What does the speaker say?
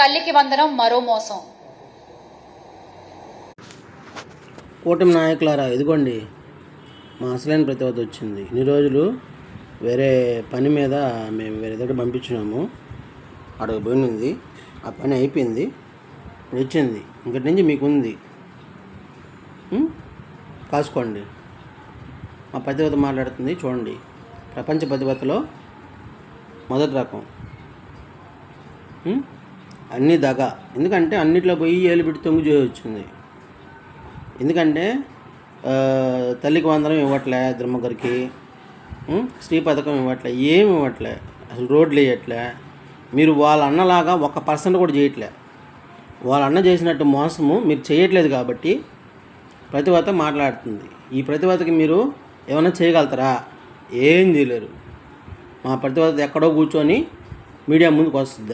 తల్లికి వందనం మరో మోసం. కూటమి నాయకులారా ఇదిగోండి. మా అసలైన ప్రతివత వచ్చింది. ఇన్ని రోజులు వేరే పని మీద మేము వేరే దగ్గర పంపించినాము. అక్కడికి పోయింది ఆ పని అయిపోయింది. ఇప్పుడు వచ్చింది. ఇంకటి నుంచి మీకు ఉంది కాసుకోండి. మా పతివత మాట్లాడుతుంది. చూడండి. ప్రపంచ పతివతలో మొదటి రకం. అన్ని దగ. ఎందుకంటే అన్నిట్లో పోయి ఏలు పెట్టి తొంగు చేసి వచ్చింది. ఎందుకంటే తల్లికి వందనం ఇవ్వట్లే ఇద్దరు స్త్రీ పథకం ఇవ్వట్లే ఏమి ఇవ్వట్లే అసలు రోడ్లు వేయట్లే. మీరు వాళ్ళ అన్నలాగా ఒక పర్సెంట్ కూడా చేయట్లే. వాళ్ళ అన్న చేసినట్టు మోసము మీరు చేయట్లేదు కాబట్టి ప్రతివత మాట్లాడుతుంది. ఈ ప్రతివతకి మీరు ఏమైనా చేయగలుగుతారా? ఏం చేయలేరు. మా ప్రతివత ఎక్కడో కూర్చొని మీడియా ముందుకు వస్తుంది.